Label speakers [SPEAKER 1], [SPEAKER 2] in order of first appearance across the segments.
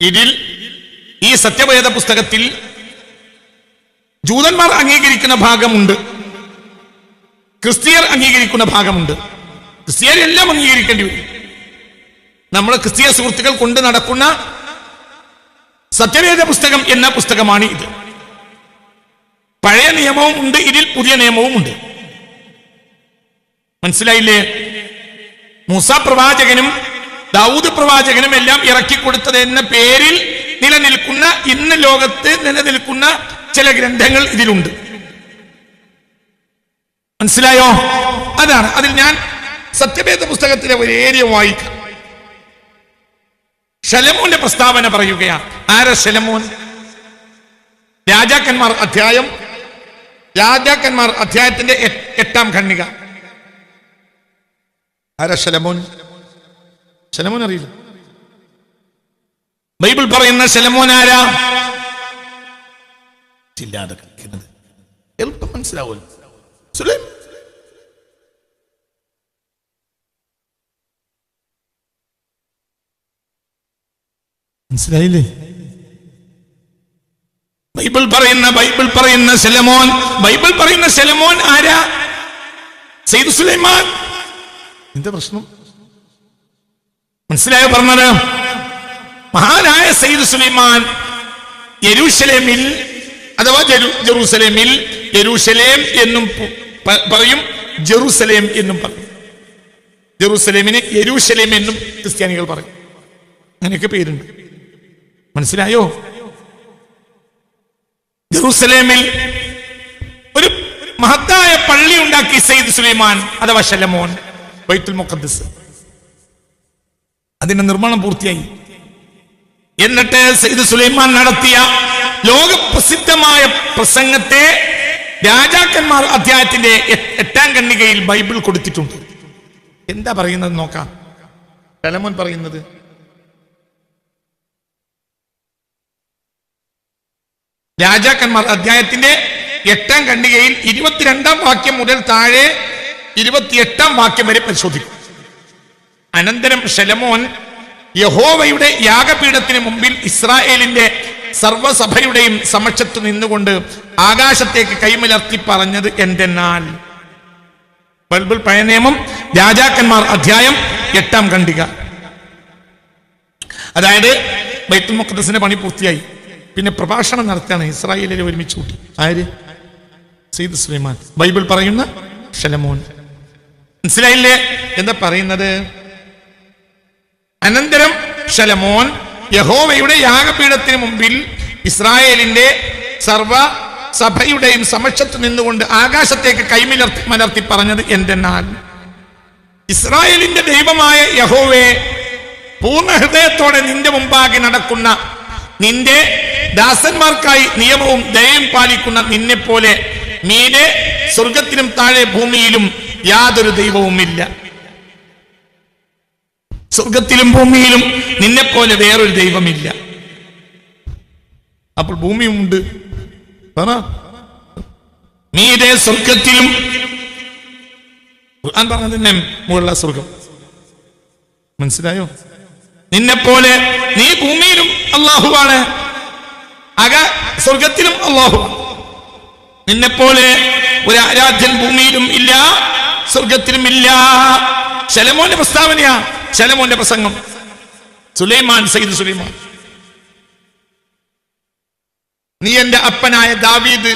[SPEAKER 1] ഇതിൽ ഈ സത്യവേദ പുസ്തകത്തിൽ ജൂതന്മാർ അംഗീകരിക്കുന്ന ഭാഗമുണ്ട്. ക്രിസ്തീയർ അംഗീകരിക്കുന്ന ഭാഗമുണ്ട്. ക്രിസ്തീയരെല്ലാം അംഗീകരിക്കേണ്ടി വരും. നമ്മൾ ക്രിസ്തീയ സുഹൃത്തുക്കൾ കൊണ്ട് നടക്കുന്ന സത്യവേദ പുസ്തകം എന്ന പുസ്തകമാണ് ഇത്. പഴയ നിയമവും ഉണ്ട് ഇതിൽ പുതിയ നിയമവും ഉണ്ട്. മനസ്സിലായില്ലേ? മൂസ പ്രവാചകനും ദാവൂദ് പ്രവാചകനും എല്ലാം ഇറക്കിക്കൊടുത്തത് എന്ന പേരിൽ നിലനിൽക്കുന്ന ഇന്ന് ലോകത്ത് നിലനിൽക്കുന്ന ചില ഗ്രന്ഥങ്ങൾ ഇതിലുണ്ട്. മനസ്സിലായോ? അതാണ്. അതിൽ ഞാൻ സത്യവേദ പുസ്തകത്തിലെ ഒരു ഏരിയ വായിക്കാം. ശലമോന്റെ പ്രസ്താവന പറയുകയാണ്. ആരാ ശലമോൻ? രാജാക്കന്മാർ അധ്യായം രാജാക്കന്മാർ അധ്യായത്തിന്റെ എട്ടാം ഖണ്ണിക ആരാ ശലമോൻ? ശലമോൻ അറിയില്ല. ബൈബിൾ പറയുന്ന ശലമോൻ ആരാ? ഇല്ലാതെ കളിക്കുന്നത് എളുപ്പം മനസ്സിലാവുമല്ലോ സുലൈം മനസ്സിലായില്ലേ? ബൈബിൾ പറയുന്ന ബൈബിൾ പറയുന്ന സെലമോൻ ബൈബിൾ പറയുന്ന സെലമോൻ ആരാ? സെയ്ദ് സുലൈമാൻ. എന്താ പ്രശ്നം? മനസ്സിലായോ പറഞ്ഞത്? മഹാനായ സയ്യിദ് സുലൈമാൻ യരൂഷലേമിൽ അഥവാ ജെറു- ജെറൂസലേമിൽ യരൂഷലേം എന്നും പറയും ജെറൂസലേം എന്നും പറയും. ജെറൂസലേമിന് യരൂഷലേം എന്നും ക്രിസ്ത്യാനികൾ പറയും. അങ്ങനെയൊക്കെ പേരുണ്ട്. മനസ്സിലായോ? ജെറൂസലേമിൽ ഒരു മഹത്തായ പള്ളി ഉണ്ടാക്കി സയ്യിദ് സുലൈമാൻ അഥവാ ശലമോൻ ബൈത്തുൽ മുഖദ്ദസ്. അതിന്റെ നിർമ്മാണം പൂർത്തിയായി. എന്നിട്ട് സയ്യിദ് സുലൈമാൻ നടത്തിയ ലോകപ്രസിദ്ധമായ പ്രസംഗത്തെ രാജാക്കന്മാർ അധ്യായത്തിന്റെ എട്ടാം കണ്ണികയിൽ ബൈബിൾ കൊടുത്തിട്ടുണ്ട്. എന്താ പറയുന്നത് നോക്കാം. ശലമോൻ പറയുന്നത് രാജാക്കന്മാർ അധ്യായത്തിന്റെ എട്ടാം ഖണ്ഡികയിൽ ഇരുപത്തിരണ്ടാം വാക്യം മുതൽ താഴെ ഇരുപത്തിയെട്ടാം വാക്യം വരെ പരിശോധിക്കും. അനന്തരം ശലമോൻ യഹോവയുടെ യാഗപീഠത്തിന് മുമ്പിൽ ഇസ്രായേലിന്റെ സർവസഭയുടെയും സമക്ഷത്ത് നിന്നുകൊണ്ട് ആകാശത്തേക്ക് കൈമലർത്തി പറഞ്ഞത് എന്തെന്നാൽ? ബൈബിൾ പഴയ നിയമം രാജാക്കന്മാർ അധ്യായം എട്ടാം ഖണ്ഡിക. അതായത് ബൈത്തുൽ മുഖദ്സിന്റെ പണി പൂർത്തിയായി. പിന്നെ പ്രഭാഷണം നടത്തിയാണ് ഇസ്രായേലിൽ ഒരുമിച്ച് കൂട്ടി. ആര്? സീദ് സുലൈമാൻ. ബൈബിൾ പറയുന്ന ഷലമോൻ മനസ്സിലായില്ലേ? എന്താ പറയുന്നത്? അനന്തരം ശലമോൻ യഹോവയുടെ യാഗപീഠത്തിന് മുമ്പിൽ ഇസ്രായേലിന്റെ സർവ സഭയുടെയും സമക്ഷത്ത് നിന്നുകൊണ്ട് ആകാശത്തേക്ക് കൈമിലർത്തി മലർത്തി പറഞ്ഞത് എന്തെന്നാൽ ഇസ്രായേലിന്റെ ദൈവമായ യഹോവേ പൂർണ ഹൃദയത്തോടെ നിന്റെ മുമ്പാകെ നടക്കുന്ന നിന്റെ ദാസന്മാർക്കായി നിയമവും ദയയും പാലിക്കുന്ന നിന്നെ പോലെ മീനെ സ്വർഗത്തിനും താഴെ ഭൂമിയിലും യാതൊരു ദൈവവുമില്ല. സ്വർഗത്തിലും ഭൂമിയിലും നിന്നെപ്പോലെ വേറൊരു ദൈവമില്ല. അപ്പോൾ ഭൂമിയുമുണ്ട്. മീതെ സ്വർഗത്തിലും. ഖുർആൻ പറഞ്ഞത് തന്നെ മുകളിലെ സ്വർഗം. മനസ്സിലായോ? നിന്നെപ്പോലെ നീ ഭൂമിയിലും അള്ളാഹുവാണ് അക സ്വർഗത്തിലും അള്ളാഹു നിന്നെപ്പോലെ ഒരു ആരാധ്യൻ ഭൂമിയിലും ഇല്ല സ്വർഗത്തിലും ഇല്ല. ശലമോന്റെ പ്രസ്താവനയാ. ശലമോന്റെ പ്രസംഗം. സുലൈമാൻ സയ്യിദ് സുലൈമാൻ. നീ എന്റെ അപ്പനായ ദാവീദ്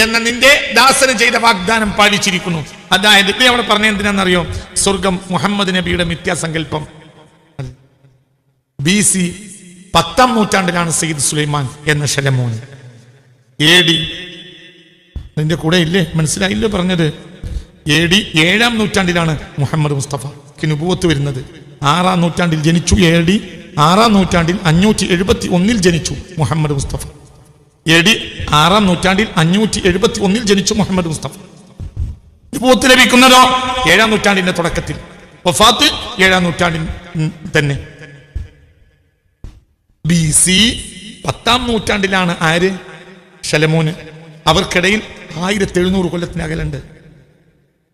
[SPEAKER 1] എന്ന നിന്റെ ദാസന് ചെയ്ത വാഗ്ദാനം പാലിച്ചിരിക്കുന്നു. അതായത് നീ അവിടെ പറഞ്ഞ എന്തിനാണെന്നറിയോ? സ്വർഗം മുഹമ്മദ് നബിയുടെ മിഥ്യാസങ്കല്പം. ബി സി പത്താം നൂറ്റാണ്ടിലാണ് സയ്യിദ് സുലൈമാൻ എന്ന ശലമോൻ എ ഡി നിന്റെ കൂടെ ഇല്ലേ? മനസ്സിലായില്ലേ പറഞ്ഞത്? എ ഡി ഏഴാം നൂറ്റാണ്ടിലാണ് മുഹമ്മദ് മുസ്തഫ നുപൂവത്ത് വരുന്നത്. ആറാം നൂറ്റാണ്ടിൽ ജനിച്ചു എ ഡി ആറാം നൂറ്റാണ്ടിൽ അഞ്ഞൂറ്റി എഴുപത്തി ഒന്നിൽ ജനിച്ചു മുഹമ്മദ് മുസ്തഫ. എ ഡി ആറാം നൂറ്റാണ്ടിൽ അഞ്ഞൂറ്റി എഴുപത്തി ഒന്നിൽ ജനിച്ചു മുഹമ്മദ് മുസ്തഫ. നുപൂവത്ത് ലഭിക്കുന്നതോ? ഏഴാം നൂറ്റാണ്ടിന്റെ തുടക്കത്തിൽ. വഫാത്ത് ഏഴാം നൂറ്റാണ്ടിൽ തന്നെ. ബി സി പത്താം നൂറ്റാണ്ടിലാണ് ആര്? ശലമോന്. അവർക്കിടയിൽ ആയിരത്തി എഴുന്നൂറ് കൊല്ലത്തിന് അകലുണ്ട്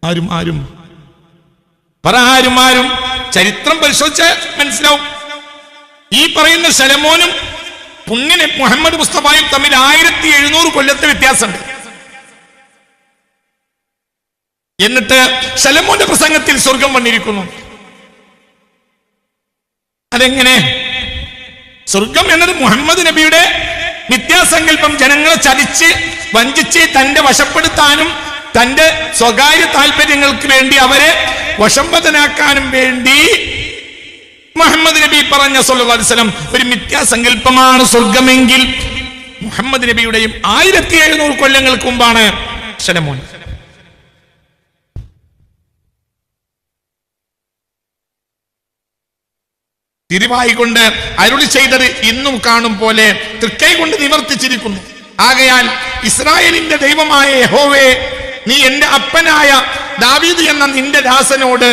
[SPEAKER 1] ആരും ആരും. പറ ആരും ആരും. ചരിത്രം പരിശോധിച്ച് മനസ്സിലാവും. ഈ പറയുന്ന സലമോനും പുണ്യനെ മുഹമ്മദ് മുസ്തഫായും തമ്മിൽ ആയിരത്തി എഴുന്നൂറ് കൊല്ലത്തെ വ്യത്യാസമുണ്ട്. എന്നിട്ട് സലമോന്റെ പ്രസംഗത്തിൽ സ്വർഗം വന്നിരിക്കുന്നു. അതെങ്ങനെ? സ്വർഗം എന്നത് മുഹമ്മദ് നബിയുടെ നിത്യാസങ്കല്പം ജനങ്ങളെ ചതിച്ച് വഞ്ചിച്ച് തന്റെ വശപ്പെടുത്താനും തന്റെ സ്വകാര്യ താല്പര്യങ്ങൾക്ക് വേണ്ടി അവരെ വശംവദനാക്കാനും വേണ്ടി മുഹമ്മദ് നബി പറഞ്ഞ വസല്ലം ഒരു മിഥ്യാസങ്കല്പമാണ് സ്വർഗമെങ്കിൽ മുഹമ്മദ് നബിയുടെയും ആയിരത്തി എഴുന്നൂറ് കൊല്ലങ്ങൾക്ക് മുമ്പാണ്. ശലമോൻ തിരുവായി കൊണ്ട് അരുളി ചെയ്തത് ഇന്നും കാണും പോലെ തൃക്കൈ കൊണ്ട് നിവർത്തിച്ചിരിക്കുന്നു. ആകയാൽ ഇസ്രായേലിന്റെ ദൈവമായ യഹോവേ നീ എന്റെ അപ്പനായ ദാവീദ് എന്ന നിന്റെ ദാസനോട്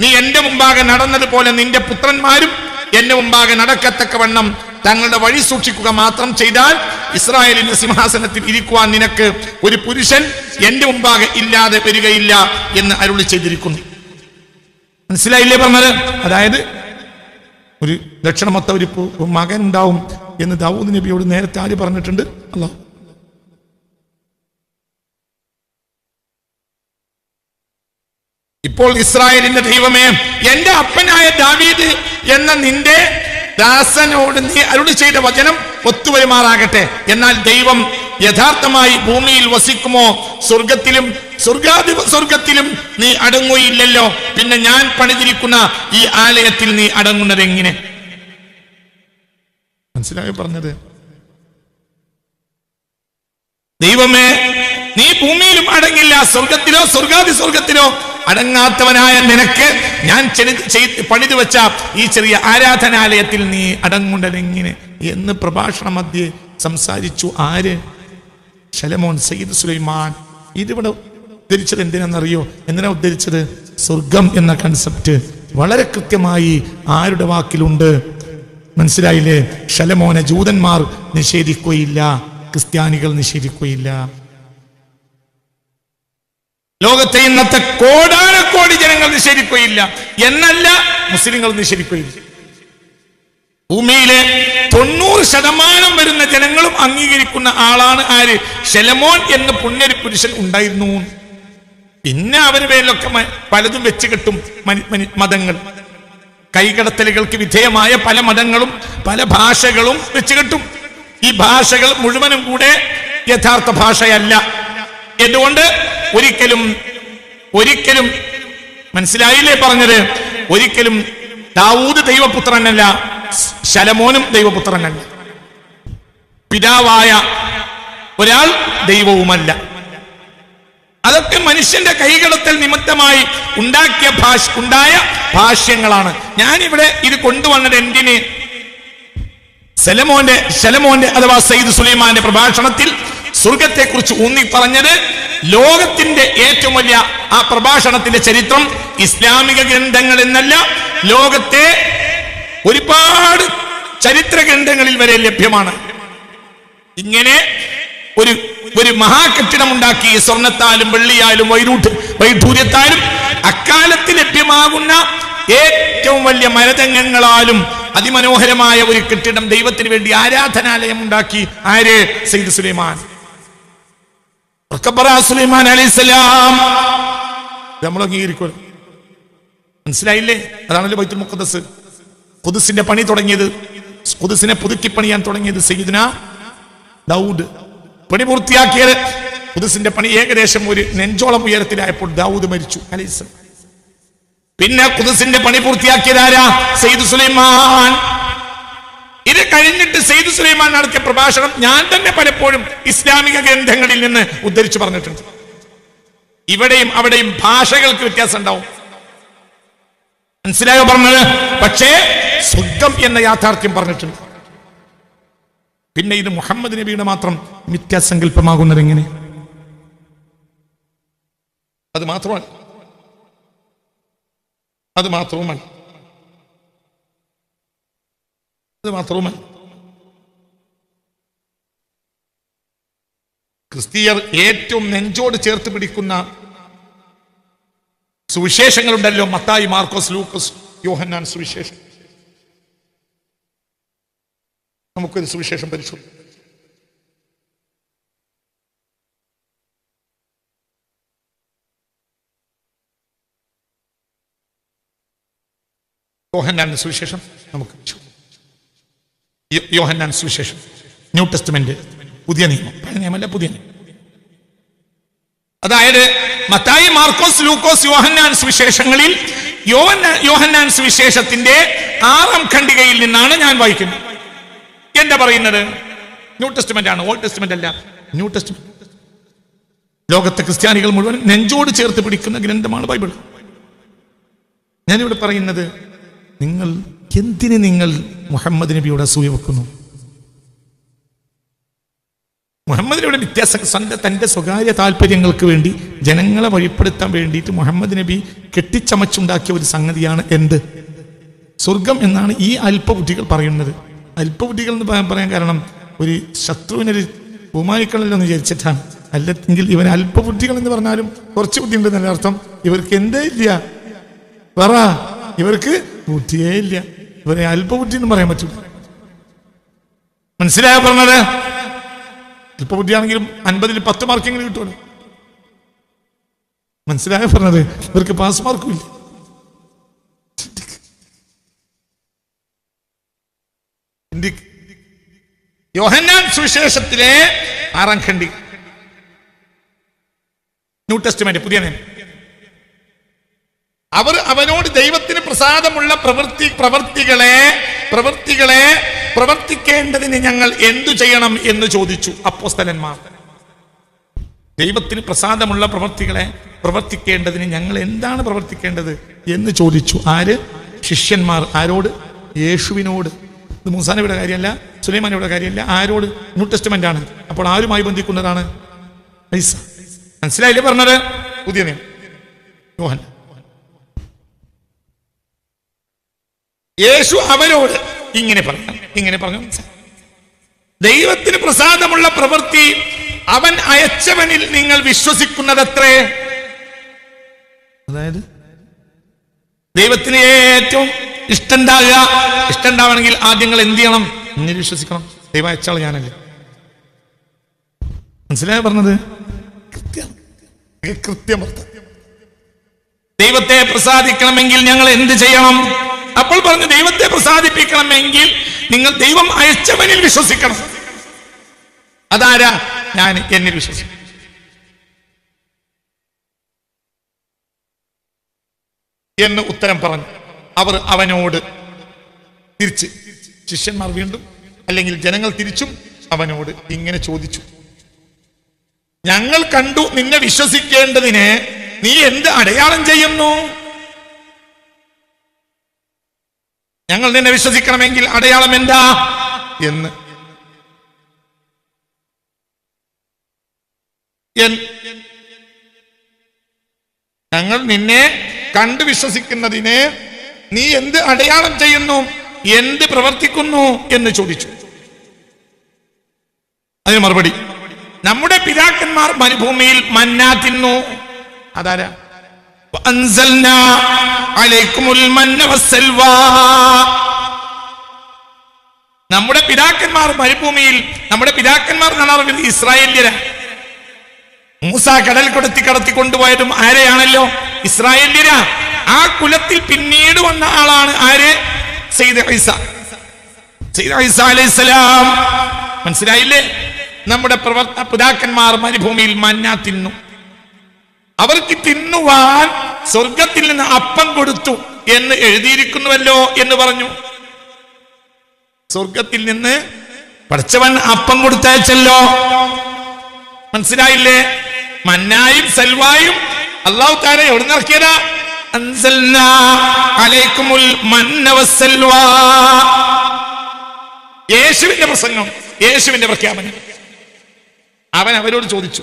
[SPEAKER 1] നീ എന്റെ മുമ്പാകെ നടന്നതുപോലെ നിന്റെ പുത്രന്മാരും എന്റെ മുമ്പാകെ നടക്കത്തക്കവണ്ണം തങ്ങളുടെ വഴി സൂക്ഷിക്കുക മാത്രം ചെയ്താൽ ഇസ്രായേലിന്റെ സിംഹാസനത്തിൽ ഇരിക്കുവാൻ നിനക്ക് ഒരു പുരുഷൻ എന്റെ മുമ്പാകെ ഇല്ലാതെ വരികയില്ല എന്ന് അരുളി ചെയ്തിരിക്കുന്നു. മനസ്സിലായില്ലേ പറഞ്ഞത്? അതായത് ഒരു ദക്ഷിണമൊത്ത ഒരു മകൻ ഉണ്ടാവും എന്ന് ദാവൂദ് നബിയോട് നേരത്തെ ആര് പറഞ്ഞിട്ടുണ്ട്? അല്ലോ ഇപ്പോൾ ഇസ്രായേലിന്റെ ദൈവമേ എന്റെ അപ്പനായ ദാവീദ് എന്ന നിന്റെ ദാസനോട് നീ അരുളി ചെയ്ത വചനം ഒത്തുവരുമാറാകട്ടെ. എന്നാൽ ദൈവം യഥാർത്ഥമായി ഭൂമിയിൽ വസിക്കുമോ? സ്വർഗത്തിലും സ്വർഗാധി സ്വർഗത്തിലും നീ അടങ്ങുകയില്ലല്ലോ. പിന്നെ ഞാൻ പണിതിരിക്കുന്ന ഈ ആലയത്തിൽ നീ അടങ്ങുന്നത് എങ്ങനെ? മനസ്സിലായി പറഞ്ഞത്? ദൈവമേ നീ ഭൂമിയിലും അടങ്ങില്ല. സ്വർഗത്തിലോ സ്വർഗാധി സ്വർഗത്തിലോ അടങ്ങാത്തവനായ നിനക്ക് ഞാൻ പണിതു വെച്ച ഈ ചെറിയ ആരാധനാലയത്തിൽ നീ അടങ്ങുണ്ടതെങ്ങനെ എന്ന് പ്രഭാഷണ മധ്യേ സംസാരിച്ചു ആര്? ശലമോൻ സയ്യിദ് സുലൈമാൻ. ഇതിവിടെ ഉദ്ധരിച്ചത് എന്തിനാണെന്നറിയോ എന്തിനാ ഉദ്ധരിച്ചത്? സ്വർഗം എന്ന കൺസെപ്റ്റ് വളരെ കൃത്യമായി ആരുടെ വാക്കിലുണ്ട്? മനസ്സിലായില്ലേ? ശലമോനെ ജൂതന്മാർ നിഷേധിക്കുകയില്ല ക്രിസ്ത്യാനികൾ നിഷേധിക്കുകയില്ല. ലോകത്തെ ഇന്നത്തെ കോടാനക്കോടി ജനങ്ങൾ നിഷേധിക്കുകയില്ല എന്നല്ല മുസ്ലിങ്ങൾ നിഷേധിക്കുകയില്ല ഭൂമിയിലെ തൊണ്ണൂറ് ശതമാനം വരുന്ന ജനങ്ങളും അംഗീകരിക്കുന്ന ആളാണ് ആര്? ശലമോൻ എന്ന പുണ്യൊരു പുരുഷൻ ഉണ്ടായിരുന്നു. പിന്നെ അവന് പേരിലൊക്കെ പലതും വെച്ച് കെട്ടും മതങ്ങൾ. കൈകടത്തലുകൾക്ക് വിധേയമായ പല മതങ്ങളും പല ഭാഷകളും വെച്ച് ഈ ഭാഷകൾ മുഴുവനും കൂടെ യഥാർത്ഥ ഭാഷയല്ല. എന്തുകൊണ്ട്? ഒരിക്കലും ഒരിക്കലും മനസ്സിലായില്ലേ പറഞ്ഞത്? ഒരിക്കലും ദാവൂദ് ദൈവപുത്രനല്ല ശലമോനും ദൈവപുത്രനല്ല. പിതാവായ ഒരാൾ ദൈവവുമല്ല. അതൊക്കെ മനുഷ്യന്റെ കൈകടത്തൽ നിമിത്തമായി ഉണ്ടാക്കിയ ഭാഷ ഉണ്ടായ ഭാഷ്യങ്ങളാണ്. ഞാനിവിടെ ഇത് കൊണ്ടുവന്നത് എന്തിന്? സലമോന്റെ ശലമോന്റെ അഥവാ സയ്യിദ് സുലൈമാന്റെ പ്രഭാഷണത്തിൽ സ്വർഗത്തെ കുറിച്ച് ഊന്നി പറഞ്ഞത് ലോകത്തിന്റെ ഏറ്റവും വലിയ ആ പ്രഭാഷണത്തിന്റെ ചരിത്രം ഇസ്ലാമിക ഗ്രന്ഥങ്ങൾ എന്നല്ല ലോകത്തെ ഒരുപാട് ചരിത്ര ഗ്രന്ഥങ്ങളിൽ വരെ ലഭ്യമാണ്. ഇങ്ങനെ ഒരു ഒരു മഹാകെട്ടിടം ഉണ്ടാക്കി സ്വർണത്താലും വെള്ളിയാലും വൈരൂട്ട് വൈഢൂര്യത്താലും അക്കാലത്ത് ലഭ്യമാകുന്ന ഏറ്റവും വലിയ മരതങ്ങങ്ങളാലും അതിമനോഹരമായ ഒരു കെട്ടിടം ദൈവത്തിന് വേണ്ടി ആരാധനാലയം ഉണ്ടാക്കി ആര്? സയ്യിദ് സുലൈമാൻ. അലൈഹിസ്സലാം. നമ്മൾ അംഗീകരിക്കുമല്ലോ മനസ്സിലായില്ലേ? അതാണല്ലോ ബൈത്തുൽ മുഖദ്ദസ്. കുതിസിന്റെ പണി തുടങ്ങിയത്. കുതിസിനെ പുതുക്കി പണിയാൻ തുടങ്ങിയത് സയ്യിദ്ന ദൗദ് പണി പൂർത്തിയാക്കിയത് കുതിസിന്റെ പണി ഏകദേശം ഒരു നെഞ്ചോളം ഉയരത്തിലായപ്പോൾ ദാവൂദ് മരിച്ചു അലൈസ് പിന്നെ കുതിസിന്റെ പണി പൂർത്തിയാക്കിയതാരാ സയ്യിദ് സുലൈമാൻ. ഇത് കഴിഞ്ഞിട്ട് സെയ്ദ് സുലൈമാൻ നടത്തിയ പ്രഭാഷണം ഞാൻ തന്നെ പലപ്പോഴും ഇസ്ലാമിക ഗ്രന്ഥങ്ങളിൽ നിന്ന് ഉദ്ധരിച്ചു പറഞ്ഞിട്ടുണ്ട്. ഇവിടെയും അവിടെയും ഭാഷകൾക്ക് വ്യത്യാസം ഉണ്ടാവും. മനസ്സിലായോ പറഞ്ഞത്? പക്ഷേ സ്വർഗം എന്ന യാഥാർത്ഥ്യം പറഞ്ഞിട്ടുണ്ട്. പിന്നെ ഇത് മുഹമ്മദ് നബിയുടെ മാത്രം മിഥ്യാസങ്കല്പമാകുന്നത് എങ്ങനെ? അത് മാത്രമാണ്. അത് മാത്രവുമല്ല അത് മാത്രവുമല്ല ക്രിസ്തീയർ ഏറ്റവും നെഞ്ചോട് ചേർത്ത് പിടിക്കുന്ന സുവിശേഷങ്ങളുണ്ടല്ലോ മത്തായി മാർക്കോസ് ലൂക്കോസ് യോഹന്നാൻ സുവിശേഷം. നമുക്കൊരു സുവിശേഷം പരിശോധിക്കാം. യോഹന്നാൻ സുവിശേഷം നമുക്ക് യോഹന്നാൻ സുവിശേഷം. New testament. പുതിയ നിയമം. പഴയ നിയമമല്ല പുതിയ നിയമം. അതായത് മത്തായി മാർക്കോസ് ലൂക്കോസ് യോഹന്നാൻ സുവിശേഷങ്ങളിൽ യോഹന്ന- യോഹന്നാൻ സുവിശേഷത്തിന്റെ ആറാം ഖണ്ഡികയിൽ നിന്നാണ് ഞാൻ വായിക്കുന്നത്. എന്താ പറയുന്നത്? ന്യൂ ടെസ്റ്റ്മെന്റ് ആണ്. ഓൾഡ് ടെസ്റ്റ്മെന്റ് അല്ല. New testament. ലോകത്തെ ക്രിസ്ത്യാനികൾ മുഴുവൻ നെഞ്ചോട് ചേർത്ത് പിടിക്കുന്ന ഗ്രന്ഥമാണ് ബൈബിൾ. ഞാനിവിടെ പറയുന്നത് നിങ്ങൾ എന്തിന് നിങ്ങൾ മുഹമ്മദ് നബിയോട് അസൂയ വെക്കുന്നു? മുഹമ്മദ് നബിയുടെ വ്യത്യാസ സ്വന്തം തന്റെ സ്വകാര്യ താല്പര്യങ്ങൾക്ക് വേണ്ടി ജനങ്ങളെ വഴിപ്പെടുത്താൻ വേണ്ടിയിട്ട് മുഹമ്മദ് നബി കെട്ടിച്ചമച്ചുണ്ടാക്കിയ ഒരു സംഗതിയാണ് എന്ത്? സ്വർഗം എന്നാണ് ഈ അല്പബുദ്ധികൾ പറയുന്നത്. അല്പബുദ്ധികൾ എന്ന് പറയാൻ- കാരണം ഒരു ശത്രുവിനൊരു ബഹുമാനിക്കണമല്ലോ വിചാരിച്ചിട്ടാണ്. അല്ലെങ്കിൽ ഇവൻ അല്പബുദ്ധികൾ എന്ന് പറഞ്ഞാലും കുറച്ച് ബുദ്ധി ഉണ്ട് എന്നല്ല അർത്ഥം. ഇവർക്ക് എന്തേ ഇല്ല? പറ. ഇവർക്ക് ബുദ്ധിയേ ഇല്ല ഇവരെ അല്പബുദ്ധി എന്ന് പറയാൻ പറ്റില്ല മനസ്സിലായ പറഞ്ഞത്? അല്പബുദ്ധിയാണെങ്കിലും അൻപതിൽ പത്ത് മാർക്കെങ്കിലും കിട്ടുമല്ലോ. മനസ്സിലായ പറഞ്ഞത്? ഇവർക്ക് പാസ് മാർക്കും ഇല്ല. യോഹന്നാൻ സുവിശേഷത്തിലെ ആറാം ഖണ്ഡി ന്യൂ ടെസ്റ്റ്മെന്റ് പുതിയ നിയമം അവർ അവനോട് ദൈവത്തിന് പ്രസാദമുള്ള പ്രവൃത്തി പ്രവൃത്തികളെ പ്രവൃത്തികളെ പ്രവർത്തിക്കേണ്ടതിന് ഞങ്ങൾ എന്തു ചെയ്യണം എന്ന് ചോദിച്ചു അപ്പോസ്തലന്മാർ. ദൈവത്തിന് പ്രസാദമുള്ള പ്രവൃത്തികളെ പ്രവർത്തിക്കേണ്ടതിന് ഞങ്ങൾ എന്താണ് പ്രവർത്തിക്കേണ്ടത് എന്ന് ചോദിച്ചു. ആര്? ശിഷ്യന്മാർ. ആരോട്? യേശുവിനോട്. ഇത് മൂസാനയുടെ കാര്യമല്ല സുലൈമാനയുടെ കാര്യമല്ല ആരോട്? ന്യൂ ടെസ്റ്റ്മെന്റ് ആണ് അപ്പോൾ ആരുമായി ബന്ധിക്കുന്നതാണ്? മനസ്സിലായില്ലേ പറഞ്ഞത്? പുതിയ നിയമം. യോഹൻ യേശു അവരോട് ഇങ്ങനെ പറഞ്ഞു ഇങ്ങനെ പറഞ്ഞു. ദൈവത്തിന് പ്രസാദമുള്ള പ്രവൃത്തി അവൻ അയച്ചവനിൽ നിങ്ങൾ വിശ്വസിക്കുന്നതത്രേ. അതായത്? ദൈവത്തിന് ഏറ്റവും ഇഷ്ടണ്ടാവുക ഇഷ്ടണ്ടാവണമെങ്കിൽ ആദ്യം നിങ്ങൾ എന്ത് ചെയ്യണം? എന്നിൽ വിശ്വസിക്കണം. ദൈവം അയച്ചാൾ ഞാനല്ലേ. മനസ്സിലായ പറഞ്ഞത്? കൃത്യം. ദൈവത്തെ പ്രസാദിക്കണമെങ്കിൽ ഞങ്ങൾ എന്ത് ചെയ്യണം? അപ്പോൾ പറഞ്ഞു ദൈവത്തെ പ്രസാദിപ്പിക്കണമെങ്കിൽ നിങ്ങൾ ദൈവം അയച്ചവനിൽ വിശ്വസിക്കണം. അതാരാ? ഞാൻ എന്നിൽ വിശ്വസിക്കും. എന്ന് ഉത്തരം പറഞ്ഞു. അവർ അവനോട് തിരിച്ച് ശിഷ്യന്മാർ വീണ്ടും അല്ലെങ്കിൽ ജനങ്ങൾ തിരിച്ചും അവനോട് ഇങ്ങനെ ചോദിച്ചു. ഞങ്ങൾ കണ്ടു നിന്നെ വിശ്വസിക്കേണ്ടതിന് നീ എന്ത് അടയാളം ചെയ്യുന്നു? ഞങ്ങൾ നിന്നെ വിശ്വസിക്കണമെങ്കിൽ അടയാളം എന്താ എന്ന്. ഞങ്ങൾ നിന്നെ കണ്ട് വിശ്വസിക്കുന്നതിന് നീ എന്ത് അടയാളം ചെയ്യുന്നു എന്ത് പ്രവർത്തിക്കുന്നു എന്ന് ചോദിച്ചു. അതിന് മറുപടി നമ്മുടെ പിതാക്കന്മാർ മരുഭൂമിയിൽ മന്നാ തിന്നു. അതാരാ? നമ്മുടെ പിതാക്കന്മാർ മരുഭൂമിയിൽ നമ്മുടെ പിതാക്കന്മാർ കാണാറുണ്ട് ഇസ്രായേല്യരാ. മൂസ കടൽ കൊടുത്തി കടത്തി കൊണ്ടുപോയതും ആരെയാണല്ലോ? ഇസ്രായേലിയര. ആ കുലത്തിൽ പിന്നീട് വന്ന ആളാണ് ആര്? സെയ്ദ് ഐസ സെയ്ദ് ഐസ അലൈഹിസ്സലാം മനസ്സിലായില്ലേ? നമ്മുടെ പ്രവർത്ത പിതാക്കന്മാർ മരുഭൂമിയിൽ മന്ന തിന്നു. അവർക്ക് തിന്നുവാൻ സ്വർഗത്തിൽ നിന്ന് അപ്പം കൊടുത്തു എന്ന് എഴുതിയിരിക്കുന്നുവല്ലോ എന്ന് പറഞ്ഞു. സ്വർഗത്തിൽ നിന്ന് പഠിച്ചവൻ അപ്പം കൊടുത്തയച്ചല്ലോ. മനസ്സിലായില്ലേ? മന്നായും സെൽവായും അള്ളാഹു താര എവിടെ നിറക്കിയതാ. യേശുവിന്റെ പ്രസംഗം യേശുവിന്റെ പ്രഖ്യാപനം. അവൻ അവരോട് ചോദിച്ചു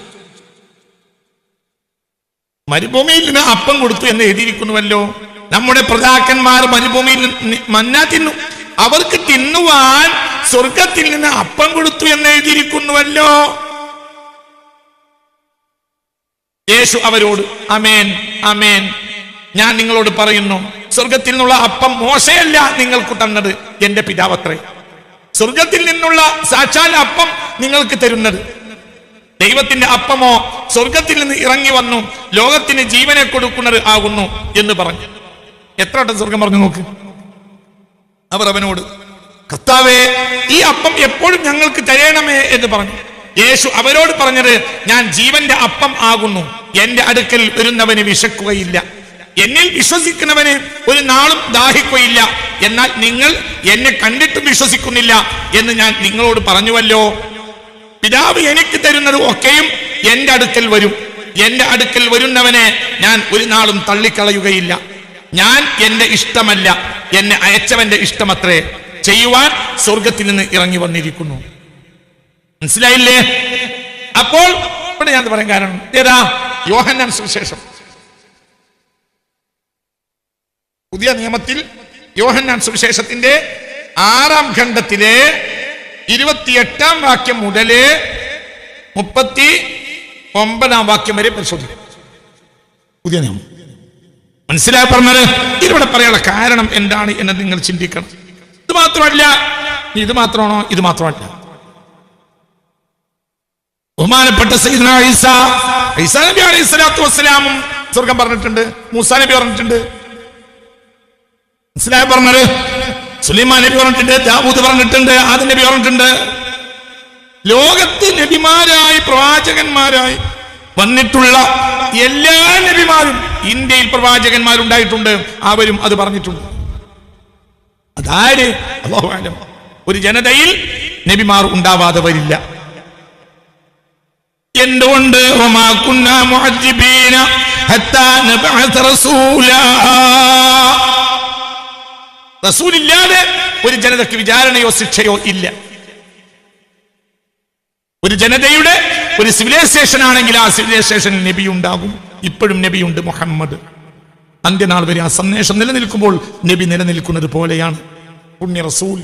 [SPEAKER 1] മരുഭൂമിയിൽ നിന്ന് അപ്പം കൊടുത്തു എന്ന് എഴുതിയിരിക്കുന്നുവല്ലോ. നമ്മുടെ പ്രജാക്കന്മാർ മരുഭൂമിയിൽ മഞ്ഞ തിന്നു. അവർക്ക് തിന്നുവാൻ സ്വർഗത്തിൽ നിന്ന് അപ്പം കൊടുത്തു എന്ന് എഴുതിയിരിക്കുന്നുവല്ലോ. യേശു അവരോട് അമേൻ അമേൻ ഞാൻ നിങ്ങളോട് പറയുന്നു സ്വർഗത്തിൽ നിന്നുള്ള അപ്പം മോശയല്ല നിങ്ങൾക്ക് തന്നത് എന്റെ പിതാവത്രേ. സ്വർഗത്തിൽ നിന്നുള്ള സാക്ഷാൽ അപ്പം നിങ്ങൾക്ക് തരുന്നത്. ദൈവത്തിന്റെ അപ്പമോ സ്വർഗത്തിൽ നിന്ന് ഇറങ്ങി വന്നു ലോകത്തിന് ജീവനെ കൊടുക്കുന്നത് ആകുന്നു എന്ന് പറഞ്ഞു. എത്ര വട്ടം സ്വർഗം പറഞ്ഞു നോക്ക്. അവർ അവനോട് കർത്താവേ ഈ അപ്പം എപ്പോഴും ഞങ്ങൾക്ക് തരയണമേ എന്ന് പറഞ്ഞു. യേശു അവരോട് പറഞ്ഞത് ഞാൻ ജീവന്റെ അപ്പം ആകുന്നു. എന്റെ അടുക്കൽ വരുന്നവന് വിശക്കുകയില്ല. എന്നിൽ വിശ്വസിക്കുന്നവന് ഒരു നാളും ദാഹിക്കുകയില്ല. എന്നാൽ നിങ്ങൾ എന്നെ കണ്ടിട്ടും വിശ്വസിക്കുന്നില്ല എന്ന് ഞാൻ നിങ്ങളോട് പറഞ്ഞുവല്ലോ. പിതാവ് എനിക്ക് തരുന്നത് ഒക്കെയും എന്റെ അടുക്കൽ വരും. എന്റെ അടുക്കൽ വരുന്നവനെ ഞാൻ ഒരു നാളും തള്ളിക്കളയുകയില്ല. ഞാൻ എന്റെ ഇഷ്ടമല്ല. എന്നെ അയച്ചവന്റെ ഇഷ്ടമത്രേ. ചെയ്യുവാൻ സ്വർഗത്തിൽ നിന്ന് ഇറങ്ങി വന്നിരിക്കുന്നു. മനസ്സിലായില്ലേ? അപ്പോൾ ഇവിടെ ഞാൻ പറയാൻ കാരണം ഏതാ യോഹന്നാൻ സുവിശേഷം. പുതിയ നിയമത്തിൽ യോഹന്നാൻ സുവിശേഷത്തിന്റെ ആറാം ഖണ്ഡത്തിലെ ഇരുപത്തിയെട്ടാം വാക്യം മുതൽ മുപ്പത്തി ഒമ്പതാം വാക്യം വരെ പരിശോധിക്കും. പുതിയ നിയമം. മനസ്സിലായി പറഞ്ഞത്? ഇതിവിടെ പറയാനുള്ള കാരണം എന്താണ് എന്ന് നിങ്ങൾ ചിന്തിക്കണം. ഇത് മാത്രമല്ല ഇത് മാത്രമാണോ? ഇത് മാത്രമല്ല. ബഹുമാനപ്പെട്ട ഈസ ഈസാ നബി അലൈഹി സ്വലാത്തു വസ്സലാമും സ്വർഗം പറഞ്ഞിട്ടുണ്ട് മൂസാ നബി പറഞ്ഞിട്ടുണ്ട്. മനസ്സിലായി പറഞ്ഞത്? സുലൈമാൻ നബി പറഞ്ഞിട്ടുണ്ട് ദാവൂദ് പറഞ്ഞിട്ടുണ്ട് ആദ്യ നബി പറഞ്ഞിട്ടുണ്ട്. ലോകത്ത് നബിമാരായി പ്രവാചകന്മാരായി വന്നിട്ടുള്ള എല്ലാ നബിമാരും ഇന്ത്യയിൽ പ്രവാചകന്മാരുണ്ടായിട്ടുണ്ട്. അവരും അത് പറഞ്ഞിട്ടുണ്ട്. അതാര് ഒരു ജനതയിൽ നബിമാർ ഉണ്ടാവാതെ വരില്ല. എന്തുകൊണ്ട്? റസൂലില്ലാതെ ഒരു ജനതയ്ക്ക് വിചാരണയോ ശിക്ഷയോ ഇല്ല. ഒരു ജനതയുടെ ഒരു സിവിലൈസേഷൻ ആണെങ്കിൽ ആ സിവിലൈസേഷൻ നബി ഉണ്ടാകും ഇപ്പോഴും നബിയുണ്ട് മുഹമ്മദ്. അന്ത്യനാൾ വരെ ആ സന്ദേശം നിലനിൽക്കുമ്പോൾ നബി നിലനിൽക്കുന്നത് പോലെയാണ്. പുണ്യ റസൂൽ.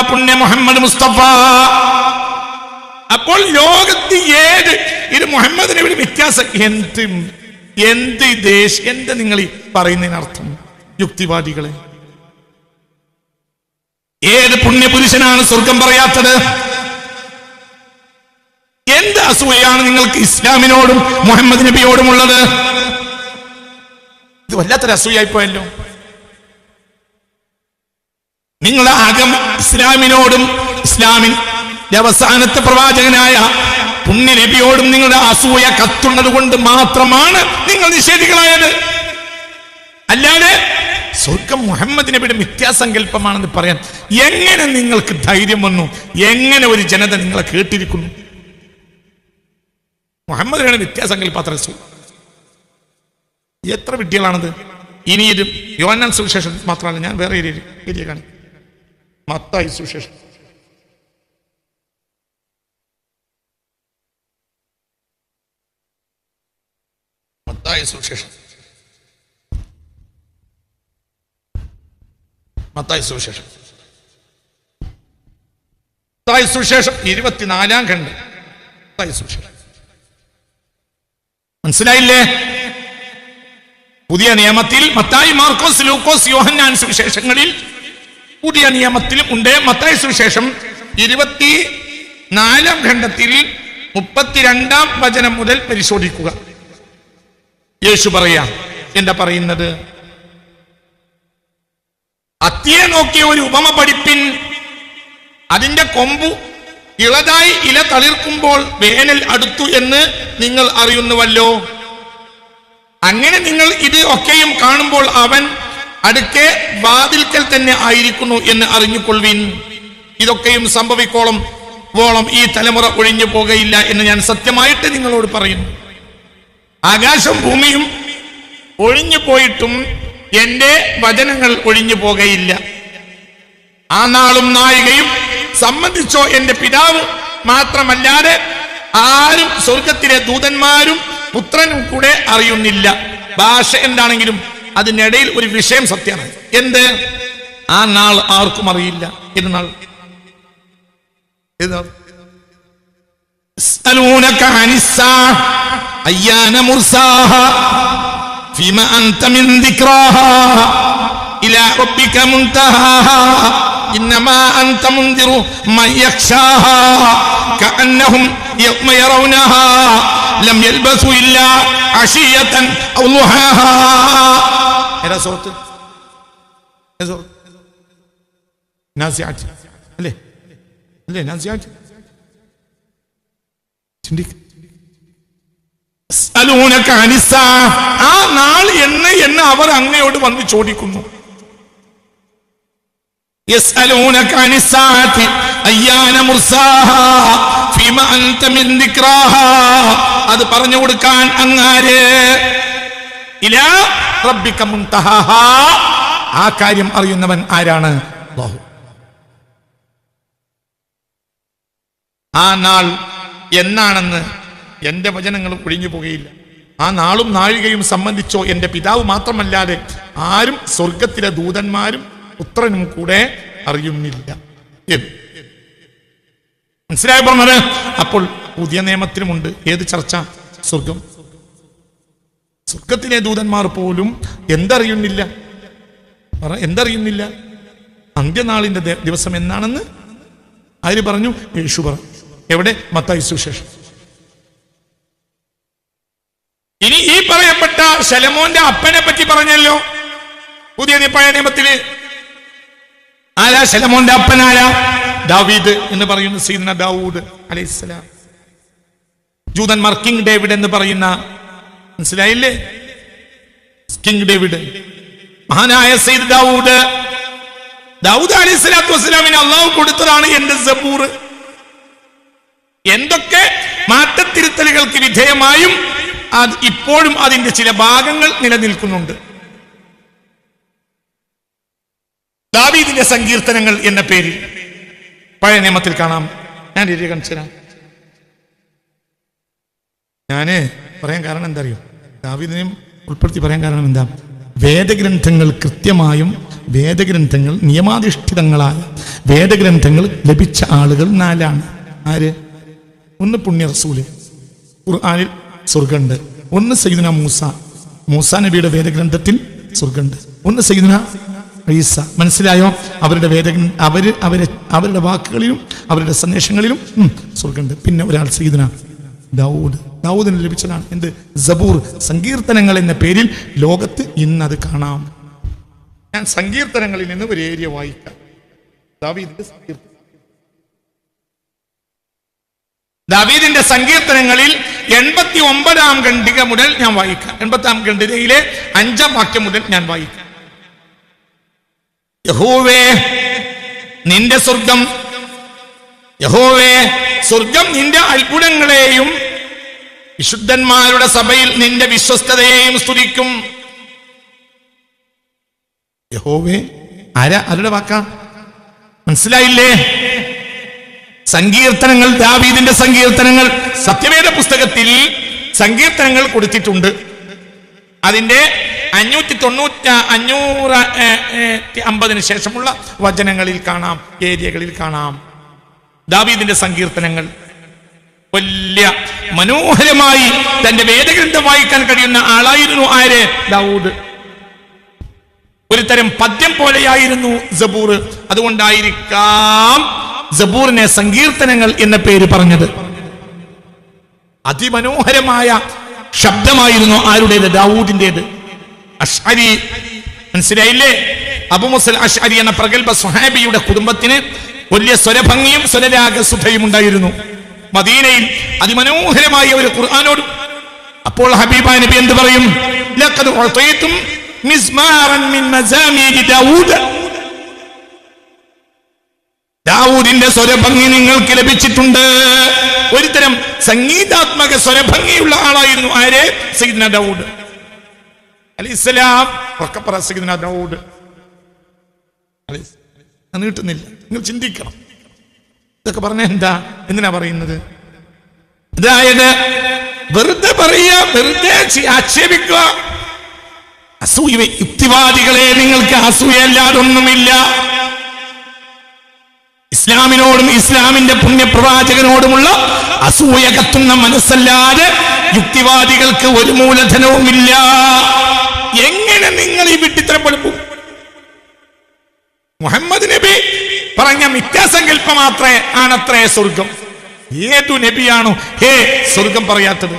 [SPEAKER 1] പുണ്യ മുഹമ്മദ് മുസ്തഫ. അപ്പോൾ ലോകത്ത് ഏത് ഇത് മുഹമ്മദ് നബിയുടെ വ്യത്യാസം? എന്ത്. എന്ത് ദേശ് എന്ത് നിങ്ങൾ ഈ പറയുന്നതിനർത്ഥം? യുക്തിവാദികളെ. ഏത് പുണ്യപുരുഷനാണ് സ്വർഗം പറയാത്തത്? എന്ത് അസൂയാണ് നിങ്ങൾക്ക് ഇസ്ലാമിനോടും മുഹമ്മദ് നബിയോടും ഉള്ളത്? ഇത് വല്ലാത്തൊരു അസൂയായിപ്പോയല്ലോ. നിങ്ങളെ അകം ഇസ്ലാമിനോടും ഇസ്ലാമിൻ അവസാനത്തെ പ്രവാചകനായ പുണ്യ നബിയോടും നിങ്ങളുടെ അസൂയ കത്തുള്ളത് കൊണ്ട് മാത്രമാണ് നിങ്ങൾ നിഷേധികളായത്. അല്ലാതെ സ്വർഗം മുഹമ്മദ് നബിയുടെ മിഥ്യാസങ്കല്പമാണെന്ന് പറയാൻ എങ്ങനെ നിങ്ങൾക്ക് ധൈര്യം വന്നു? എങ്ങനെ ഒരു ജനത നിങ്ങളെ കേട്ടിരിക്കുന്നു? മുഹമ്മദിനാണ് മിഥ്യാസങ്കല്പാത്ര എത്ര വിഡ്ഢികളാണത്? ഇനി ഇത് യോനാൻ സുവിശേഷം മാത്രമല്ല ഞാൻ വേറെ ഏരിയ കാണി. മത്തായി സുവിശേഷം. മത്തായി സുവിശേഷം. മത്തായി സുവിശേഷം. മത്തായ സുവിശേഷം ഇരുപത്തിനാലാം ഖണ്ഡ്. മത്തായ സുവിശേഷം. മനസ്സിലായില്ലേ? പുതിയ നിയമത്തിൽ മത്തായി മാർക്കോസ് ലൂക്കോസ് യോഹന്നാൻ സുവിശേഷങ്ങളിൽ പുതിയ നിയമത്തിലും ഉണ്ട്. മത്തായ സുവിശേഷം ഇരുപത്തി നാലാം ഖണ്ഡത്തിൽ മുപ്പത്തിരണ്ടാം വചനം മുതൽ പരിശോധിക്കുക. യേശു പറയാ എന്താ പറയുന്നത്? അത്തിയെ നോക്കിയ ഒരു ഉപമ പഠിപ്പിൻ. അതിന്റെ കൊമ്പു ഇളതായി ഇല തളിർക്കുമ്പോൾ വേനൽ അടുത്തു എന്ന് നിങ്ങൾ അറിയുന്നുവല്ലോ. അങ്ങനെ നിങ്ങൾ ഇത് ഒക്കെയും കാണുമ്പോൾ അവൻ അടുക്കെ വാതിൽക്കൽ തന്നെ ആയിരിക്കുന്നു എന്ന് അറിഞ്ഞുകൊള്ളുവിൻ. ഇതൊക്കെയും സംഭവിക്കോളം. വോളം ഈ തലമുറ ഒഴിഞ്ഞു പോകുകയില്ല എന്ന് ഞാൻ സത്യമായിട്ട് നിങ്ങളോട് പറയുന്നു. ആകാശം ഭൂമിയും ഒഴിഞ്ഞു പോയിട്ടും എന്റെ വചനങ്ങൾ ഒഴിഞ്ഞു പോകുകയില്ല ആ നാളും നായികയും സംബന്ധിച്ചോ എന്റെ പിതാവ് മാത്രമല്ലാതെ ആരും സ്വർഗത്തിലെ ദൂതന്മാരും പുത്രനും കൂടെ അറിയുന്നില്ല ഭാഷ എന്താണെങ്കിലും അതിനിടയിൽ ഒരു വിഷയം സത്യമാണ് എന്ത് ആ നാൾ ആർക്കും അറിയില്ല ഇത് നാൾ ഏത് നാൾ? يسألونك عن الساعة أيان مرساها فيما أنت من ذكراها إلى ربك منتهاها. إنما أنت منذر من يخشاها كأنهم يوم يرونها لم يلبسوا إلا عشية أو ضحاها. هذا صوت. صوت. نازعات ليه؟ ليه نازعات تنديك ആ നാൾ എന്നെ എന്ന് അവർ അങ്ങയോട് വന്ന് ചോദിക്കുന്നു. അത് പറഞ്ഞു കൊടുക്കാൻ അങ്ങാര്. ഇലാ റബ്ബിക്ക ആ കാര്യം അറിയുന്നവൻ ആരാണ്? അള്ളാഹു ആ നാൾ എന്നാണെന്ന് എന്റെ വചനങ്ങൾ ഒഴിഞ്ഞു പോകുകയില്ല ആ നാളും നാഴികയും സംബന്ധിച്ചോ എന്റെ പിതാവ് മാത്രമല്ലാതെ ആരും സ്വർഗത്തിലെ ദൂതന്മാരും പുത്രനും കൂടെ അറിയുന്നില്ല. എന്ന്. മനസ്സിലായി പറഞ്ഞത്? അപ്പോൾ പുതിയ നിയമത്തിലുമുണ്ട്. ഏത് ചർച്ച? സ്വർഗം സ്വർഗത്തിലെ ദൂതന്മാർ പോലും എന്തറിയുന്നില്ല. പറ എന്തറിയുന്നില്ല? അന്ത്യനാളിന്റെ ദിവസം എന്നാണെന്ന് ആര് പറഞ്ഞു? യേശു പറഞ്ഞു. എവിടെ? മത്തായി സുശേഷം ഇനി ഈ പറയപ്പെട്ട ശലമോന്റെ അപ്പനെ പറ്റി പറഞ്ഞല്ലോ. പുതിയ പഴയ നിയമത്തിൽ. ആരാ ശലമോന്റെ അപ്പനാരാ? ദാവീദ് എന്ന് പറയുന്ന സീദന ദാവൂദ് അലൈഹിസ്സലാം. ജൂതന്മാർ കിങ് ഡേവിഡ് എന്ന് പറയുന്ന മനസ്സിലായില്ലേ? King David. മഹാനായ സെയ്ദ് ദാവൂദ്. ദാവൂദ് സ്വലാത്തു വസ്സലാമിന് അള്ളാഹു കൊടുത്തതാണ് എന്റെ സബൂർ എന്തൊക്കെ മാറ്റത്തിരുത്തലുകൾക്ക് വിധേയമായും അത് ഇപ്പോഴും അതിന്റെ ചില ഭാഗങ്ങൾ നിലനിൽക്കുന്നുണ്ട്. ദാവീദിന്റെ സങ്കീർത്തനങ്ങൾ എന്ന പേരിൽ പഴയ നിയമത്തിൽ കാണാം. ഞാൻ രീതി കാണിച്ചു തരാം ഞാൻ പറയാൻ കാരണം എന്താ അറിയോ ദാവീദിനെയും ഉൾപ്പെടുത്തി പറയാൻ കാരണം എന്താ? വേദഗ്രന്ഥങ്ങൾ കൃത്യമായും വേദഗ്രന്ഥങ്ങൾ നിയമാധിഷ്ഠിതങ്ങളായ വേദഗ്രന്ഥങ്ങൾ ലഭിച്ച ആളുകൾ നാലാണ്. ആര്? ഒന്ന് പുണ്യ റസൂൽ ഖുർആനിൽ സ്വർഗമുണ്ട് ഒന്ന് സൈദിന മൂസ. മൂസ നബിയുടെ വേദഗ്രന്ഥത്തിൽ സ്വർഗമുണ്ട് ഒന്ന് സൈദിന ഈസ. മനസ്സിലായോ? അവരുടെ വേദ അവർ അവരെ അവരുടെ വാക്കുകളിലും അവരുടെ സന്ദേശങ്ങളിലും സ്വർഗമുണ്ട് പിന്നെ ഒരാൾ സൈദിന ദാവൂദ്. ദാവൂദിന് ലഭിച്ചതാണ് എന്ത്? സബൂർ. സങ്കീർത്തനങ്ങൾ എന്ന പേരിൽ ലോകത്ത് ഇന്നത് കാണാം. ഞാൻ സങ്കീർത്തനങ്ങളിൽ നിന്ന് ഒരു ഏരിയ വായിക്കാം. ദാവീദിന്റെ ദാവീദിന്റെ സങ്കീർത്തനങ്ങളിൽ എൺപത്തി ഒമ്പതാം ഖണ്ഡിക മുതൽ ഞാൻ വായിക്കാം. എൺപത്താം ഖണ്ഡികയിലെ അഞ്ചാം വാക്യം മുതൽ ഞാൻ വായിക്കാം. യഹോവേ നിന്റെ സ്വർഗം യഹോവേ സ്വർഗം നിന്റെ അത്ഭുതങ്ങളെയും വിശുദ്ധന്മാരുടെ സഭയിൽ നിന്റെ വിശ്വസ്തതയെയും സ്തുതിക്കും. യഹോവേ ആരാ ആരുടെ വാക്ക? മനസ്സിലായില്ലേ? സങ്കീർത്തനങ്ങൾ ദാവീദിന്റെ സങ്കീർത്തനങ്ങൾ. സത്യവേദ പുസ്തകത്തിൽ സങ്കീർത്തനങ്ങൾ കൊടുത്തിട്ടുണ്ട്. അതിന്റെ അഞ്ഞൂറ്റി തൊണ്ണൂറ്റ അഞ്ഞൂറ് അമ്പതിന് ശേഷമുള്ള വചനങ്ങളിൽ കാണാം ഏരിയകളിൽ കാണാം. ദാവീദിന്റെ സങ്കീർത്തനങ്ങൾ. വലിയ മനോഹരമായി തന്റെ വേദഗ്രന്ഥം വായിക്കാൻ കഴിയുന്ന ആളായിരുന്നു ആര്? ദാവൂദ്. ഒരു തരം പദ്യം പോലെയായിരുന്നു ജബൂർ അതുകൊണ്ടായിരിക്കാം ജബൂറിനെ സങ്കീർത്തനങ്ങൾ എന്ന പേര് പറഞ്ഞത്. അതിമനോഹരമായ ശബ്ദമായിരുന്നു ആരുടേത്? ദാവൂദിന്റേത്. അഷ്അരി. മനസ്സിലായില്ലേ? അബുമുസൽ അഷ്അരി എന്ന പ്രഗത്ഭ സ്വഹാബിയുടെ കുടുംബത്തിന് വലിയ സ്വരഭംഗിയും സ്വരരാഗ സുഖയും ഉണ്ടായിരുന്നു. മദീനയിൽ അതിമനോഹരമായ ഒരു ഖുർആാനോട് അപ്പോൾ ഹബീബ നബി എന്ത് പറയും? ലഖദ് മിസ്മാറൻ മിൻ ദാവൂദിന്റെ സ്വരഭംഗി നിങ്ങൾക്ക് ലഭിച്ചിട്ടുണ്ട്. ഒരുതരം സംഗീതാത്മക സ്വരഭംഗിയുള്ള ആളായിരുന്നു ആരെ? സയ്യിദ്ന ദാവൂദ് അലിസ്ലാം ഉറക്കപ്പറ സയ്യിദ്ന ദാവൂദ് നീട്ടുന്നില്ല. നിങ്ങൾ ചിന്തിക്കണം. ഇതൊക്കെ പറഞ്ഞ എന്താ? എന്തിനാ പറയുന്നത്? അതായത് വെറുതെ പറയുക വെറുതെ ആക്ഷേപിക്കുക. അസൂയ യുക്തിവാദികളെ നിങ്ങൾക്ക് അസൂയല്ലാതൊന്നുമില്ല ഇസ്ലാമിനോടും ഇസ്ലാമിന്റെ പുണ്യപ്രവാചകനോടുമുള്ള അസൂയ കത്തുന്ന മനസ്സല്ലാതെ യുക്തിവാദികൾക്ക് ഒരു മൂലധനവുമില്ല. എങ്ങനെ നിങ്ങൾ ഈ വിട്ടിത്തരപ്പെടും മുഹമ്മദ് നബി പറഞ്ഞ മിഥ്യാസങ്കല്പം മാത്രമേ ആണത്രേ സ്വർഗം. ഏതു നബിയാണോ ഹേ സ്വർഗം പറയാത്തത്?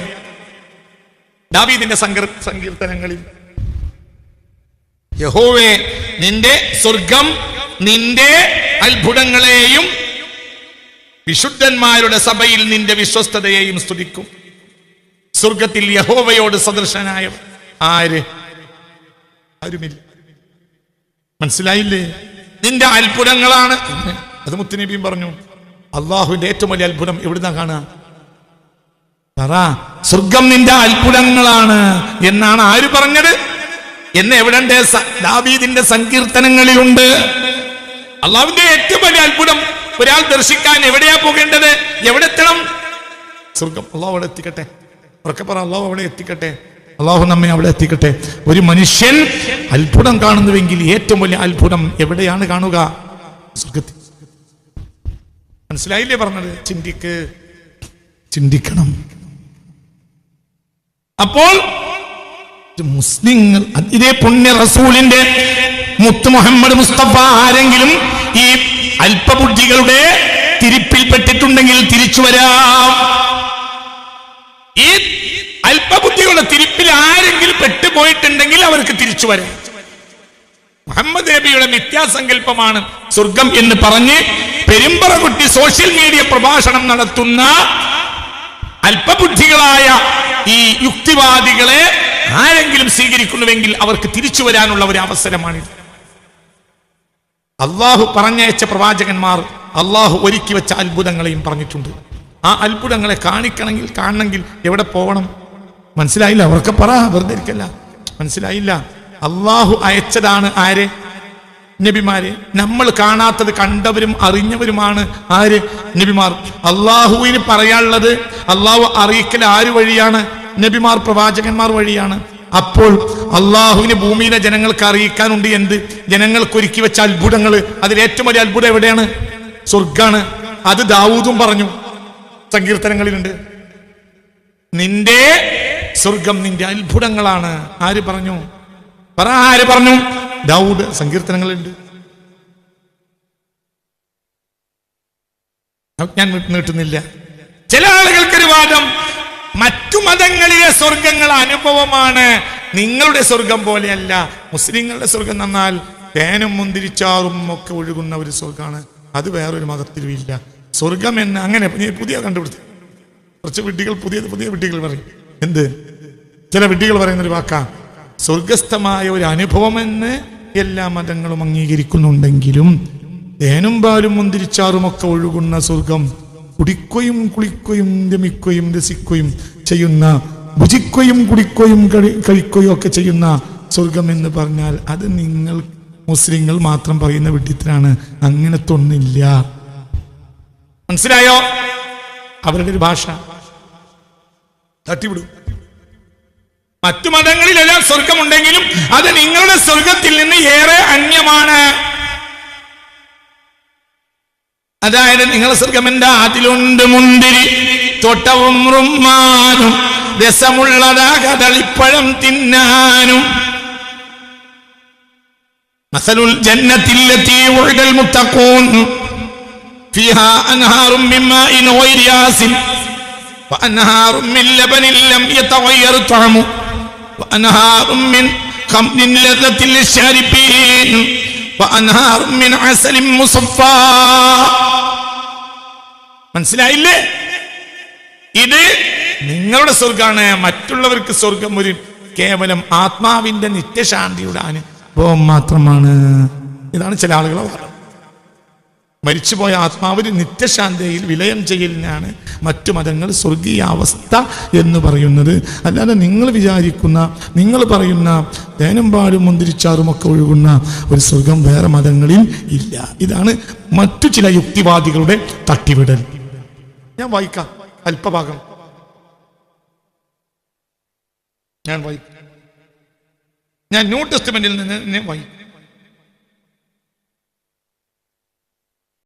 [SPEAKER 1] ദാവീദിന്റെ സങ്കീർ സങ്കീർത്തനങ്ങളിൽ യഹോവേ നിന്റെ സ്വർഗം നിന്റെ അത്ഭുതങ്ങളെയും വിശുദ്ധന്മാരുടെ സഭയിൽ നിന്റെ വിശ്വസ്തതയെയും സ്തുതിക്കും. സ്വർഗത്തിൽ യഹോവയോട് സദൃശനായ ആര്? ആരുമില്ല. മനസ്സിലായില്ലേ? നിന്റെ അത്ഭുതങ്ങളാണ്. അത് മുത്തുനബിയും പറഞ്ഞു അള്ളാഹുവിന്റെ ഏറ്റവും വലിയ അത്ഭുതം എവിടുന്നാ കാണുക? പറ സ്വർഗം നിന്റെ അത്ഭുതങ്ങളാണ്. എന്നാണ് ആര് പറഞ്ഞത്? എന്ന് എവിടെ ദാവീദിന്റെ സങ്കീർത്തനങ്ങളിലുണ്ട്. അള്ളാഹുവിന്റെ ഏറ്റവും വലിയ അത്ഭുതം ഒരാൾ ദർശിക്കാൻ എവിടെയാ പോകേണ്ടത്? എവിടെ എത്തണം? സ്വർഗം. അള്ളാഹു അവിടെ എത്തിക്കട്ടെ. ഉറക്കെ പറ അള്ളാഹു അവിടെ എത്തിക്കട്ടെ. അള്ളാഹു നമ്മെ അവിടെ എത്തിക്കട്ടെ. ഒരു മനുഷ്യൻ അത്ഭുതം കാണുന്നുവെങ്കിൽ ഏറ്റവും വലിയ അത്ഭുതം എവിടെയാണ് കാണുക? സ്വർഗത്തിൽ. മനസ്സിലായില്ലേ പറഞ്ഞത്? ചിന്തിക്ക് ചിന്തിക്കണം. അപ്പോൾ ഇത് മുസ്ലിങ്ങൾ ഇതേ പുണ്യ റസൂലിന്റെ മുത്ത് മുഹമ്മദ് മുസ്തഫ ആരെങ്കിലും ഈ അല്പബുദ്ധികളുടെ തിരിപ്പിൽപ്പെട്ടിട്ടുണ്ടെങ്കിൽ തിരിച്ചു വരാം. ഈ അല്പബുദ്ധികളുടെ തിരിപ്പിൽ ആരെങ്കിലും പെട്ടുപോയിട്ടുണ്ടെങ്കിൽ അവർക്ക് തിരിച്ചു വരാം. മുഹമ്മദ് നബിയുടെ മിഥ്യാസങ്കല്പമാണ് സ്വർഗം എന്ന് പറഞ്ഞ് പെരുമ്പറ കുട്ടി സോഷ്യൽ മീഡിയ പ്രഭാഷണം നടത്തുന്ന അല്പബുദ്ധികളായ ഈ യുക്തിവാദികളെ ആരെങ്കിലും സ്വീകരിക്കുന്നുവെങ്കിൽ അവർക്ക് തിരിച്ചു വരാനുള്ള ഒരു അവസരമാണിത്. അള്ളാഹു പറഞ്ഞയച്ച പ്രവാചകന്മാർ അള്ളാഹു ഒരുക്കി വെച്ച അത്ഭുതങ്ങളെയും പറഞ്ഞിട്ടുണ്ട്. ആ അത്ഭുതങ്ങളെ കാണിക്കണമെങ്കിൽ കാണണമെങ്കിൽ എവിടെ പോകണം മനസ്സിലായില്ല. അവർക്ക് പറ വെറുതെ ഇരിക്കല്ല. മനസ്സിലായില്ല. അള്ളാഹു അയച്ചതാണ് ആരെ? നബിമാരെ. നമ്മൾ കാണാത്തത് കണ്ടവരും അറിഞ്ഞവരുമാണ് ആര്? നബിമാർ. അള്ളാഹുവിന് പറയാനുള്ളത് അള്ളാഹു അറിയിക്കൽ ആര് വഴിയാണ്? നബിമാർ പ്രവാചകന്മാർ വഴിയാണ്. അപ്പോൾ അള്ളാഹുവിന് ഭൂമിയിലെ ജനങ്ങൾക്ക് അറിയിക്കാനുണ്ട് എന്ത്? ജനങ്ങൾക്ക് ഒരുക്കി വെച്ച അത്ഭുതങ്ങൾ അതിൽ ഏറ്റവും വലിയ അത്ഭുതം എവിടെയാണ്? സ്വർഗാണ് അത് ദാവൂദും പറഞ്ഞു. സങ്കീർത്തനങ്ങളിലുണ്ട്. നിന്റെ സ്വർഗം നിന്റെ അത്ഭുതങ്ങളാണ്. ആര് പറഞ്ഞു? പറ ആര് പറഞ്ഞു? ദാവൂദ്. സങ്കീർത്തനങ്ങളുണ്ട് ഞാൻ നീട്ടുന്നില്ല ചില ആളുകൾക്കൊരു വാദം. മറ്റു മതങ്ങളിലെ സ്വർഗങ്ങൾ അനുഭവമാണ് നിങ്ങളുടെ സ്വർഗം പോലെയല്ല. മുസ്ലിങ്ങളുടെ സ്വർഗം നന്നാൽ തേനും മുന്തിരിച്ചാറും ഒക്കെ ഒഴുകുന്ന ഒരു സ്വർഗമാണ് അത് വേറൊരു മതത്തിലും ഇല്ല. സ്വർഗം എന്ന് അങ്ങനെ പുതിയ- കണ്ടുപിടുത്തി കുറച്ച് വിട്ടികൾ പുതിയ പുതിയ വിട്ടികൾ പറയും. എന്ത്? ചില വിട്ടികൾ പറയുന്ന ഒരു വാക്കാ. സ്വർഗസ്ഥമായ ഒരു അനുഭവമെന്ന് എല്ലാ മതങ്ങളും അംഗീകരിക്കുന്നുണ്ടെങ്കിലും തേനും പാലും മുന്തിരിച്ചാറും ഒക്കെ ഒഴുകുന്ന സ്വർഗം കുടിക്കുകയും കുളിക്കുകയും രമിക്കുകയും രസിക്കുകയും ചെയ്യുന്ന ഭുജിക്കുകയും കുടിക്കുകയും കഴി- കഴിക്കുകയും ഒക്കെ ചെയ്യുന്ന സ്വർഗം എന്ന് പറഞ്ഞാൽ അത് നിങ്ങൾ മുസ്ലിങ്ങൾ മാത്രം പറയുന്ന വിഡ്ഢിത്തിനാണ്. അങ്ങനത്തെ ഒന്നില്ല മനസ്സിലായോ? അവരുടെ ഒരു ഭാഷ. തട്ടിവിടും. മറ്റു മതങ്ങളിലെല്ലാം സ്വർഗമുണ്ടെങ്കിലും അത് നിങ്ങളുടെ സ്വർഗത്തിൽ നിന്ന് ഏറെ അന്യമാണ്. അതായത് നിങ്ങളുടെ സ്വർഗം എന്താ അതിലുണ്ട് മുന്തിരി തോട്ടവും റുമ്മാനും രസമുള്ളതാ കദളിപ്പഴം തിന്നാനും മസലുൽ ജന്നത്തിലെത്തി ഒഴുകൽ മുത്തക്കൂൻ فيها أنهار من ماء غير آسن وأنهار من لبن لم يتغير طعمه وأنهار من خمر لذة للشاربين وأنهار من عسل مصفى മനസ്സിലായില്ലേ? ഇത് നിങ്ങളുടെ സ്വർഗാണ് മറ്റുള്ളവർക്ക് സ്വർഗം ഒരു കേവലം ആത്മാവിന്റെ നിത്യശാന്തിയുടെ അനുഭവം മാത്രമാണ്. ഇതാണ് ചില ആളുകളെ വാദം. മരിച്ചുപോയ ആത്മാവിന് നിത്യശാന്തിയിൽ വിലയം ചെയ്യലിനാണ് മറ്റു മതങ്ങൾ സ്വർഗീയ അവസ്ഥ എന്ന് പറയുന്നത്. അല്ലാതെ നിങ്ങൾ വിചാരിക്കുന്ന നിങ്ങൾ പറയുന്ന തേനും പാടും മുന്തിരിച്ചാറും ഒക്കെ ഒഴുകുന്ന ഒരു സ്വർഗം വേറെ മതങ്ങളിൽ ഇല്ല. ഇതാണ് മറ്റു ചില യുക്തിവാദികളുടെ തട്ടിവിടൽ. ഞാൻ വായിക്കാം. അല്പഭാഗം. ഞാൻ വായിക്കാം. ഞാൻ ന്യൂ ടെസ്റ്റ്മെന്റിൽ നിന്ന് വായിക്കാം.